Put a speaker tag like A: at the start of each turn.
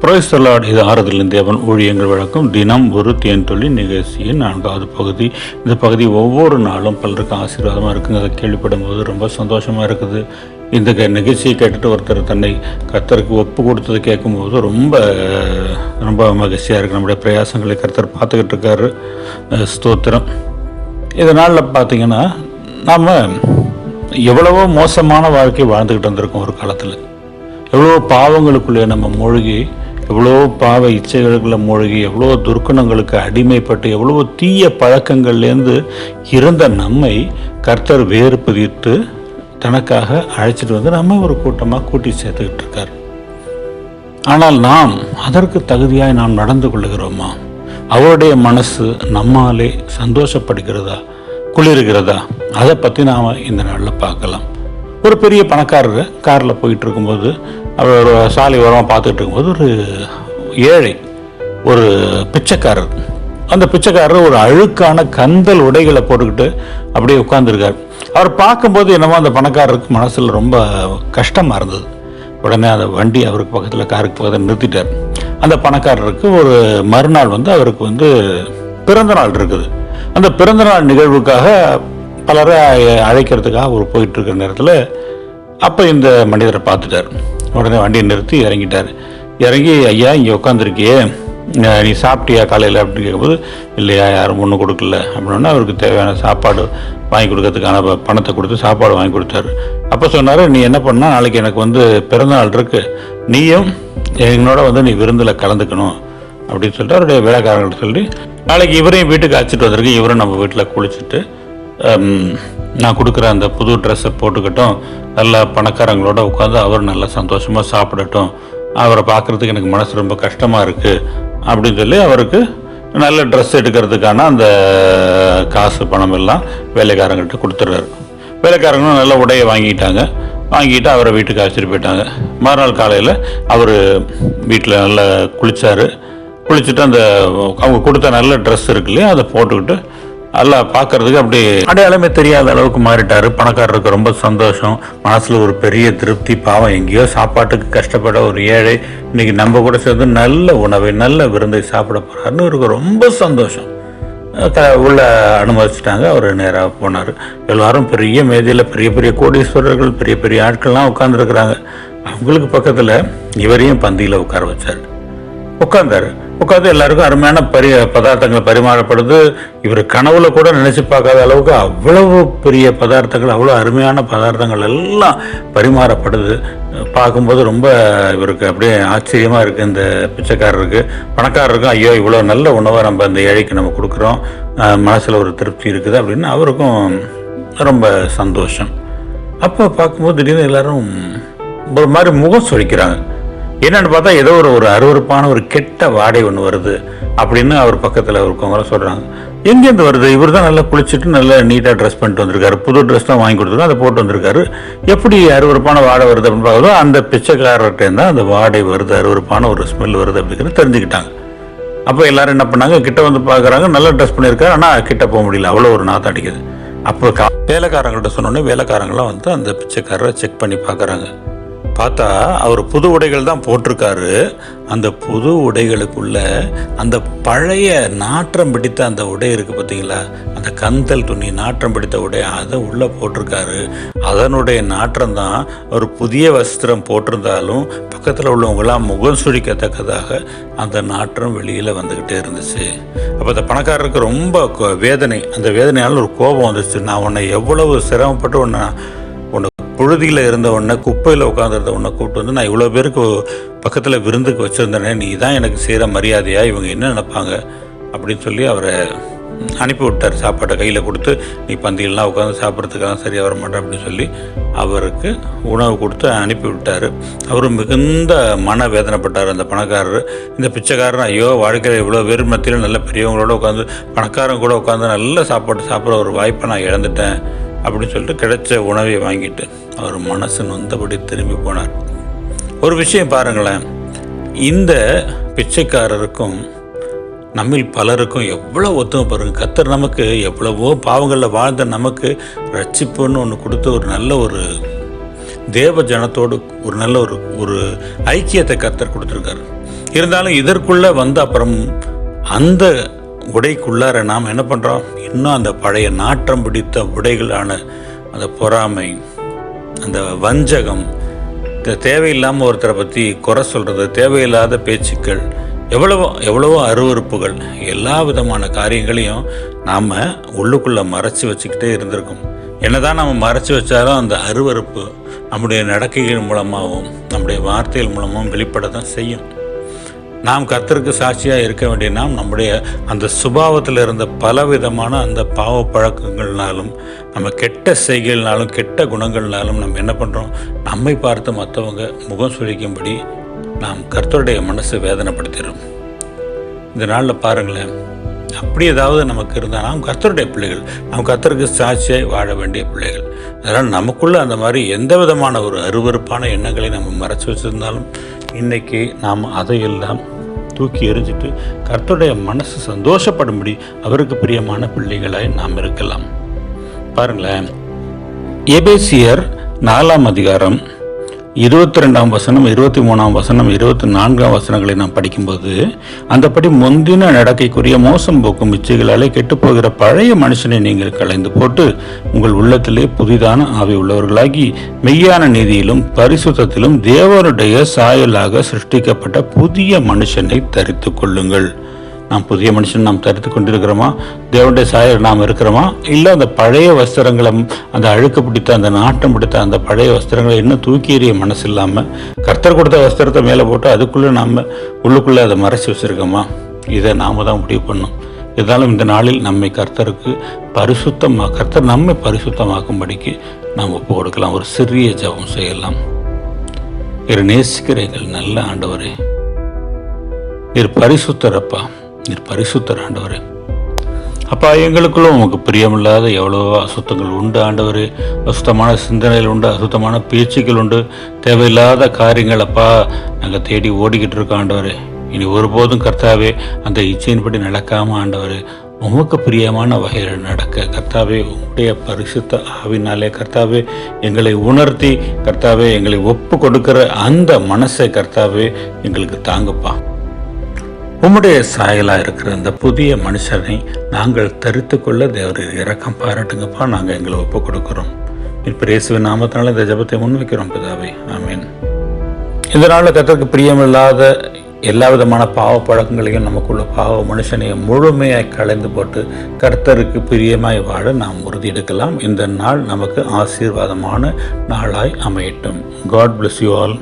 A: புரோய்சலாட் இது ஆறுதலின் தேவன் ஊழியங்கள் வழக்கம் தினம் ஒரு தேன் தொழில் நிகழ்ச்சியின் நான்காவது பகுதி. இந்த பகுதி ஒவ்வொரு நாளும் பலருக்கு ஆசீர்வாதமாக இருக்குங்க. அதை கேள்விப்படும் போது ரொம்ப சந்தோஷமாக இருக்குது. இந்த க- நிகழ்ச்சியை கேட்டுட்டு ஒருத்தர் தன்னை கர்த்தருக்கு ஒப்பு கொடுத்ததை கேட்கும்போது ரொம்ப ரொம்ப மகிழ்ச்சியாக இருக்குது நம்முடைய பிரயாசங்களை கர்த்தர் பார்த்துக்கிட்டு இருக்காரு. ஸ்தோத்திரம். இதனால் பார்த்தீங்கன்னா நாம் எவ்வளவோ மோசமான வாழ்க்கை வாழ்ந்துக்கிட்டு வந்திருக்கோம் ஒரு காலத்தில். எவ்வளோ பாவங்களுக்குள்ளே நம்ம மூழ்கி எவ்வளோ பாவ இச்சைகளுக்குள்ள மூழ்கி எவ்வளோ துர்க்குணங்களுக்கு அடிமைப்பட்டு எவ்வளோ தீய பழக்கங்கள்லேருந்து இருந்த நம்மை கர்த்தர் வேறு பிரித்து தனக்காக அழைச்சிட்டு வந்து நம்ம ஒரு கூட்டமாக கூட்டி சேர்த்துக்கிட்டு இருக்கார். ஆனால் நாம் அதற்கு தகுதியாய் நாம் நடந்து கொள்ளுகிறோமா? அவருடைய மனசு நம்மாலே சந்தோஷப்படுகிறதா? குளிர்கிறதா? அதை பற்றி நாம் இந்த நாளில் பார்க்கலாம். ஒரு பெரிய பணக்காரர் காரில் போயிட்டு இருக்கும்போது அவர் ஒரு சாலை ஓரமாக பார்த்துட்டு இருக்கும்போது ஒரு ஏழை ஒரு பிச்சைக்காரர். அந்த பிச்சைக்காரர் ஒரு அழுக்கான கந்தல் உடைகளை போட்டுக்கிட்டு அப்படியே உட்காந்துருக்கார் அவர் பார்க்கும்போது என்னமோ அந்த பணக்காரருக்கு மனசில் ரொம்ப கஷ்டமாக இருந்தது. உடனே அந்த வண்டி அவருக்கு பக்கத்தில் காருக்கு பக்கத்தில் நிறுத்திட்டார். அந்த பணக்காரருக்கு ஒரு மறுநாள் வந்து அவருக்கு வந்து பிறந்த நாள் இருக்குது. அந்த பிறந்த நாள் நிகழ்வுக்காக பலரை அழைக்கிறதுக்காக அவர் போயிட்டு இருக்கிற நேரத்தில் அப்போ இந்த மனிதரை பார்த்துட்டார். உடனே வண்டியை நிறுத்தி இறங்கிட்டார். இறங்கி ஐயா இங்கே உட்காந்துருக்கியே நீ சாப்பிட்டியா காலையில்? அப்படின்னு கேட்கும்போது இல்லையா யாரும் ஒன்றும் கொடுக்கல. அப்படின்னா அவருக்கு தேவையான சாப்பாடு வாங்கி கொடுக்கறதுக்கான ப- பணத்தை கொடுத்து சாப்பாடு வாங்கி கொடுத்தாரு. அப்போ சொன்னார் நீ என்ன பண்ணால் நாளைக்கு எனக்கு வந்து பிறந்தநாள் இருக்குது இருக்கு. நீயும் என்னோட வந்து நீ விருந்தில் கலந்துக்கணும். அப்படின்னு சொல்லிட்டு அவருடைய வேலைக்காரங்கள்ட்ட சொல்லி நாளைக்கு இவரையும் வீட்டுக்கு அழைச்சிட்டு வந்திருக்கு. இவரும் நம்ம வீட்டில் குளிச்சுட்டு நான் கொடுக்குற அந்த புது ட்ரெஸ்ஸை போட்டுக்கட்டும் நல்லா பணக்காரங்களோட உட்காந்து அவர் நல்லா சந்தோஷமாக சாப்பிடட்டும். அவரை பார்க்குறதுக்கு எனக்கு மனசு ரொம்ப கஷ்டமாக இருக்குது அப்படின்னு சொல்லி அவருக்கு நல்ல ட்ரெஸ் எடுக்கிறதுக்கான அந்த காசு பணம் எல்லாம் வேலைக்காரங்கள்ட்ட கொடுத்துட்றாரு. வேலைக்காரங்களும் நல்ல உடையை வாங்கிட்டாங்க. வாங்கிட்டு அவரை வீட்டுக்கு அழைச்சிட்டு போயிட்டாங்க. மறுநாள் காலையில் அவர் வீட்டில் நல்லா குளித்தார் குளிச்சுட்டு அந்த அவங்க கொடுத்த நல்ல ட்ரெஸ் இருக்கு இல்லையா அதை போட்டுக்கிட்டு நல்லா பார்க்கறதுக்கு அப்படி அடையாளமே தெரியாத அளவுக்கு மாறிட்டாரு. பணக்காரருக்கு ரொம்ப சந்தோஷம். மனசுல ஒரு பெரிய திருப்தி பாவம். எங்கேயோ சாப்பாட்டுக்கு கஷ்டப்பட ஒரு ஏழை இன்னைக்கு நம்ம கூட சேர்ந்து நல்ல உணவை நல்ல விருந்தை சாப்பிட போறாருன்னு இவருக்கு ரொம்ப சந்தோஷம். உள்ள அனுமதிச்சிட்டாங்க. அவர் நேராக போனார். எல்லாரும் பெரிய மேதையில் பெரிய பெரிய கோடீஸ்வரர்கள் பெரிய பெரிய ஆட்கள்லாம் உட்காந்துருக்குறாங்க அவங்களுக்கு பக்கத்தில் இவரையும் பந்தியில் உட்கார வச்சார். உட்காந்தாரு உட்காந்து எல்லாருக்கும் அருமையான பரி பதார்த்தங்கள் பரிமாறப்படுது. இவர் கனவுல கூட நினைச்சு பார்க்காத அளவுக்கு அவ்வளவு பெரிய பதார்த்தங்கள் அவ்வளோ அருமையான பதார்த்தங்கள் எல்லாம் பரிமாறப்படுது. பார்க்கும்போது ரொம்ப இவருக்கு அப்படியே ஆச்சரியமா இருக்கு. இந்த பிச்சைக்காரருக்கு பணக்காரருக்கும் ஐயோ இவ்வளோ நல்ல உணவை நம்ம இந்த ஏழைக்கு நம்ம கொடுக்குறோம். மனசில் மனசுல ஒரு திருப்தி இருக்குது அப்படின்னு அவருக்கும் ரொம்ப சந்தோஷம். அப்போ பார்க்கும்போது திடீர்னு எல்லாரும் ஒரு மாதிரி முகம் சுழிக்கிறாங்க. என்னன்னு பார்த்தா ஏதோ ஒரு ஒரு அருவருப்பான ஒரு கெட்ட வாடை ஒன்று வருது அப்படின்னு அவர் பக்கத்தில் இருக்கவங்க சொல்கிறாங்க எங்கேருந்து வருது? இவர் தான் நல்லா குளிச்சுட்டு நல்லா நீட்டாக ட்ரெஸ் பண்ணிட்டு வந்திருக்காரு. புது ட்ரெஸ் தான் வாங்கி கொடுத்துருக்கோம் அதை போட்டு வந்திருக்காரு. எப்படி அருவருப்பான வாடை வருது அப்படின்னு பார்க்குறதோ அந்த பிச்சைக்காரர்கிட்டேருந்து தான் அந்த வாடை வருது அருவருப்பான ஒரு ஸ்மெல் வருது அப்படிங்கிறது தெரிஞ்சுக்கிட்டாங்க. அப்போ எல்லாரும் என்ன பண்ணாங்க? கிட்ட வந்து பார்க்குறாங்க நல்லா ட்ரெஸ் பண்ணியிருக்காரு. ஆனால் கிட்ட போக முடியல. அவ்வளோ ஒரு நாத்தம் அடிக்குது. அப்போ கா வேலைக்காரங்கள்ட்ட சொன்னோன்னே வேலைக்காரங்களாம் வந்து அந்த பிச்சைக்காரரை செக் பண்ணி பார்க்குறாங்க பார்த்தா அவர் புது உடைகள் தான் போட்டிருக்காரு. அந்த புது உடைகளுக்குள்ள அந்த பழைய நாற்றம் பிடித்த அந்த உடை இருக்கு பார்த்தீங்களா? அந்த கந்தல் துணி நாற்றம் பிடித்த உடை அதை உள்ளே போட்டிருக்காரு. அதனுடைய நாற்றம் தான் ஒரு புதிய வஸ்திரம் போட்டிருந்தாலும் பக்கத்தில் உள்ளவங்களாம் முகம் சுழிக்கத்தக்கதாக அந்த நாற்றம் வெளியில் வந்துக்கிட்டே இருந்துச்சு. அப்போ அந்த பணக்காரருக்கு ரொம்ப கோ- வேதனை. அந்த வேதனையால் ஒரு கோபம் வந்துச்சு. நான் உன்னை எவ்வளவு சிரமப்பட்டு உன்னை புழுதியில் இருந்த உடனே குப்பையில் உட்காந்துருந்த உன்னை கூப்பிட்டு வந்து நான் இவ்வளோ பேருக்கு பக்கத்தில் விருந்துக்கு வச்சுருந்தேனே நீ தான் எனக்கு செய்கிற மரியாதையாக இவங்க என்ன நினைப்பாங்க? அப்படின்னு சொல்லி அவரை அனுப்பி விட்டார். சாப்பாட்டை கையில் கொடுத்து நீ பந்தியெல்லாம் உட்காந்து சாப்பிட்றதுக்கெல்லாம் சரியாக வர மாட்டேன் அப்படின்னு சொல்லி அவருக்கு உணவு கொடுத்து அனுப்பி விட்டார். அவர் மிகுந்த மன வேதனைப்பட்டார் அந்த பணக்காரர் இந்த பிச்சைக்காரன் ஐயோ வாழ்க்கையில் இவ்வளோ பேர் மத்தியில் நல்ல பெரியவங்களோட உட்காந்து பணக்காரன் கூட உட்காந்து நல்ல சாப்பாடு சாப்பிட்ற ஒரு வாய்ப்பை நான் இழந்துட்டேன். அப்படின்னு சொல்லிட்டு கிடைச்ச உணவை வாங்கிட்டு அவர் மனசு நொந்தபடி திரும்பி போனார். ஒரு விஷயம் பாருங்களேன். இந்த பிச்சைக்காரருக்கும் நம்மில் பலருக்கும் எவ்வளோ ஒத்துமை பாருங்க. கத்தர் நமக்கு எவ்வளவோ பாவங்களில் வாழ்ந்த நமக்கு ரட்சிப்புன்னு ஒன்று கொடுத்து ஒரு நல்ல ஒரு தேவ ஜனத்தோடு ஒரு நல்ல ஒரு ஒரு ஐக்கியத்தை கத்தர் கொடுத்துருக்காரு. இருந்தாலும் இதற்குள்ளே வந்து அப்புறம் அந்த உடைக்குள்ளார நாம் என்ன பண்ணுறோம் இன்னும் அந்த பழைய நாற்றம் பிடித்த உடைகளான அந்த பொறாமை அந்த வஞ்சகம் தேவையில்லாமல் ஒருத்தரை பற்றி குறை சொல்கிறது தேவையில்லாத பேச்சுக்கள் எவ்வளவோ எவ்வளவோ அருவறுப்புகள் எல்லா விதமான காரியங்களையும் நாம் உள்ளுக்குள்ளே மறைச்சி வச்சுக்கிட்டே இருந்திருக்கோம். என்னதான் நம்ம மறைச்சி வச்சாலும் அந்த அருவறுப்பு நம்முடைய நடக்கைகள் மூலமாகவும் நம்முடைய வார்த்தைகள் மூலமாகவும் வெளிப்பட தான் செய்யும். நாம் கர்த்தருக்கு சாட்சியாக இருக்க வேண்டிய நாம் நம்முடைய அந்த சுபாவத்தில் இருந்த பலவிதமான அந்த பாவ பழக்கங்கள்னாலும் நம்ம கெட்ட செய்கைகள்னாலும் கெட்ட குணங்கள்னாலும் நம்ம என்ன பண்ணுறோம் நம்மை பார்த்து மற்றவங்க முகம் சுழிக்கும்படி நாம் கர்த்தருடைய மனசை வேதனைப்படுத்திடுறோம். இந்த நாளில் பாருங்களேன் அப்படி ஏதாவது நமக்கு இருந்தால் நாம் கர்த்தருடைய பிள்ளைகள் நாம் கர்த்தருக்கு சாட்சியாக வாழ வேண்டிய பிள்ளைகள். அதனால் நமக்குள்ளே அந்த மாதிரி எந்த விதமான ஒரு அருவருப்பான எண்ணங்களை நம்ம மறைச்சி வச்சுருந்தாலும் இன்றைக்கி நாம் அதையெல்லாம் தூக்கி எறிஞ்சிட்டு கர்த்தருடைய மனசு சந்தோஷப்படும்படி அவருக்கு பிரியமான பிள்ளைகளாய் நாம் இருக்கலாம். பாருங்களேன். எபேசியர் நாலாம் அதிகாரம் இருபத்தி ரெண்டாம் வசனம் இருபத்தி மூணாம் வசனம் இருபத்தி நான்காம் வசனங்களை நாம் படிக்கும்போது அந்தபடி முந்தின நடக்கைக்குரிய மோசம் போக்கும் இச்சைகளாலே கெட்டுப்போகிற பழைய மனுஷனை நீங்கள் கலைந்து போட்டு உங்கள் உள்ளத்திலே புதிதான ஆவி உள்ளவர்களாகி மெய்யான நீதியிலும் பரிசுத்தத்திலும் தேவனுடைய சாயலாக சிருஷ்டிக்கப்பட்ட புதிய மனுஷனை தரித்து கொள்ளுங்கள். நாம் புதிய மனுஷன் நாம் தரித்து கொண்டிருக்கிறோமா? தேவனுடைய சாயல் நாம் இருக்கிறோமா? இல்லை அந்த பழைய வஸ்திரங்களை அந்த அழுக்கு பிடித்த அந்த நாட்டம் பிடித்த அந்த பழைய வஸ்திரங்களை இன்னும் தூக்கி எறிய மனசு இல்லாமல் கர்த்தர் கொடுத்த வஸ்திரத்தை மேலே போட்டு அதுக்குள்ளே நாம் உள்ளுக்குள்ளே அதை மறைச்சி வச்சுருக்கோமா? இதை நாம் தான் முடிவு பண்ணோம் இருந்தாலும் இந்த நாளில் நம்மை கர்த்தருக்கு பரிசுத்தமாக கர்த்தர் நம்மை பரிசுத்தமாக்கும்படிக்கு நாம் ஒப்பு கொடுக்கலாம். ஒரு சிறிய ஜபம் செய்யலாம். இரு நேசிக்கிறீர்கள் நல்ல ஆண்டவரே. இரு பரிசுத்தரப்பா. நீர் பரிசுத்தர் ஆண்டவரே. அப்பா எங்களுக்குள்ளும் உமக்கு பிரியமில்லாத எவ்வளோ அசுத்தங்கள் உண்டு ஆண்டவர். அசுத்தமான சிந்தனைகள் உண்டு அசுத்தமான பேச்சுக்கள் உண்டு. தேவையில்லாத காரியங்கள் அப்பா நாங்கள் தேடி ஓடிக்கிட்டு இருக்கோம் ஆண்டவர். இனி ஒருபோதும் கர்த்தாவே அந்த இச்சையின்படி நடக்காமல் ஆண்டவர் உமக்கு பிரியமான வகையில் நடக்க. கர்த்தாவே உங்களுடைய பரிசுத்த ஆவினாலே கர்த்தாவே எங்களை உணர்த்தி கர்த்தாவே எங்களை ஒப்பு கொடுக்கிற அந்த மனசை கர்த்தாவே எங்களுக்கு தாங்கப்பா. உம்முடைய சாயலாக இருக்கிற இந்த புதிய மனுஷனை நாங்கள் தரித்து கொள்ள தேவர் இறக்கம் பாராட்டுங்கப்பா. நாங்கள் எங்களை ஒப்பு கொடுக்குறோம். இப்போ நாமத்தினால இந்த ஜெபத்தை முன்வைக்கிறோம் பிதாவை. ஆமீன். இந்த நாளில் கத்தருக்கு பிரியமில்லாத எல்லா விதமான பாவ பழக்கங்களையும் நமக்குள்ள பாவ மனுஷனையும் முழுமையாய் கலைந்து போட்டு கர்த்தருக்கு பிரியமாய் வாழ நாம் உறுதி எடுக்கலாம். இந்த நாள் நமக்கு ஆசீர்வாதமான நாளாய் அமையட்டும். God bless you all